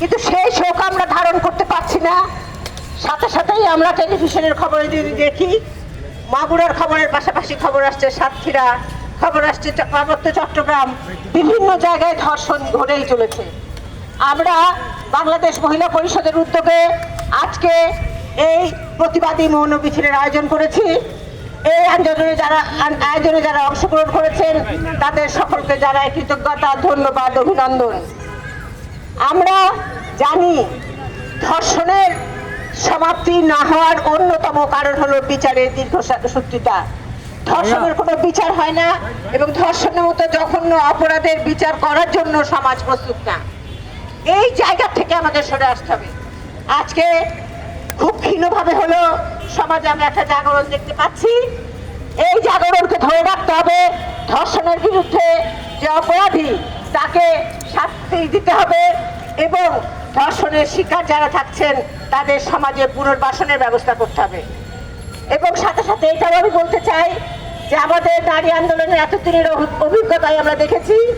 কিন্তু সেই শোক আমরা ধারণ করতে পারছি না। সাথে সাথেই আমরা টেলিভিশনের খবরে যদি দেখি, মাগুরার খবরের পাশাপাশি খবর আসছে সাতক্ষীরা, খবর আসছে পার্বত্য চট্টগ্রাম, বিভিন্ন জায়গায় ধর্ষণ ঘটেই চলেছে। আমরা বাংলাদেশ মহিলা পরিষদের উদ্যোগে আজকে এই প্রতিবাদী মৌন মিছিলের আয়োজন করেছি। এই আন্দোলনে যারা আয়োজনে যারা অংশগ্রহণ করেছেন, তাদের সকলকে জানাই কৃতজ্ঞতা, ধন্যবাদ, অভিনন্দন। আমরা জানি ধর্ষণের সমাপ্তি না হওয়ার অন্যতম কারণ হলো বিচারের দীর্ঘসূত্রিতা ধর্ষণের কোনো বিচার হয় না এবং ধর্ষণের মতো জঘন্য অপরাধের বিচার করার জন্য সমাজ প্রস্তুত না। এই জায়গা থেকে আমাদের সরে আসতে হবে। আজকে খুব ক্ষীণভাবে হলো সমাজে আমরা একটা জাগরণ দেখতে পাচ্ছি। এই জাগরণকে ধরে রাখতে হবে ধর্ষণের বিরুদ্ধে যে অপরাধী তাকে শাস্তি দিতে হবে এবং ধর্ষণের শিকার যারা থাকছেন, তাদের সমাজে পুনর্বাসনের ব্যবস্থা করতে হবে। এবং সাথে সাথে এটাও আমি বলতে চাই যে আমাদের নারী আন্দোলনের এতদিনের অভি- অভিজ্ঞতায় আমরা দেখেছি,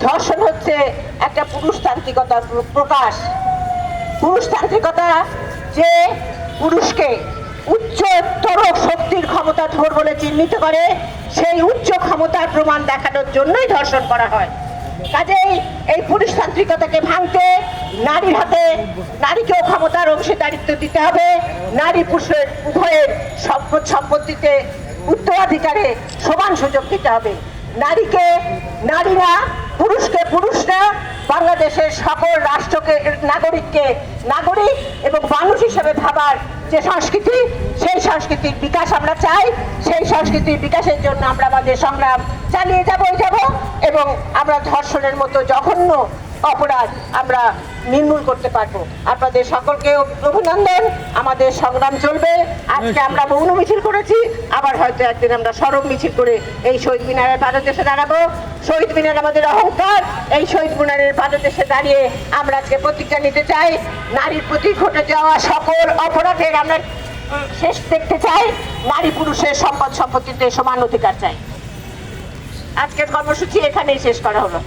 ধর্ষণ হচ্ছে একটা পুরুষতান্ত্রিকতার প্রকাশ। পুরুষতান্ত্রিকতা যে পুরুষকে উচ্চতর শক্তির ক্ষমতা ধর বলে চিহ্নিত করে, সেই উচ্চ ক্ষমতার প্রমাণ দেখানোর জন্যই ধর্ষণ করা হয়। কাজেই এই পুরুষতান্ত্রিকতাকে ভাঙতে নারীর হাতে নারীকেও ক্ষমতার অংশীদারিত্ব দিতে হবে। নারী পুরুষের উভয়ের সম্পদ সম্পত্তিতে উত্তরাধিকারে সমান সুযোগ দিতে হবে। নারীকে, নারীরা, পুরুষকে পুরুষরা বাংলাদেশের সকল রাষ্ট্রকে, নাগরিককে নাগরিক এবং মানুষ হিসেবে ভাবার যে সংস্কৃতি, সেই সংস্কৃতির বিকাশ আমরা চাই। সেই সংস্কৃতির বিকাশের জন্য আমরা আমাদের সংগ্রাম চালিয়ে যাব, যাব। এবং আমরা ধর্ষণের মতো জঘন্য অপরাধ আমরা নির্মূল করতে পারব। আপনাদের সকলকে অভিনন্দন। আমাদের সংগ্রাম চলবে। আজকে আমরা মৌন মিছিল করেছি। আবার হয়তো একদিন আমরা সড়ক মিছিল করে এই শহীদ মিনারের পাদদেশে দাঁড়াবো। শহীদ মিনার আমাদের অহংকার। এই শহীদ মিনারের পাদদেশে দাঁড়িয়ে আমরা আজকে প্রতিজ্ঞা নিতে চাই। নারীর প্রতি ঘটে যাওয়া সকল অপরাধের আমরা শেষ দেখতে চাই। নারী পুরুষের সম্পদ সম্পত্তিতে সমান অধিকার চাই। আজকের কর্মসূচি এখানেই শেষ করা হলো।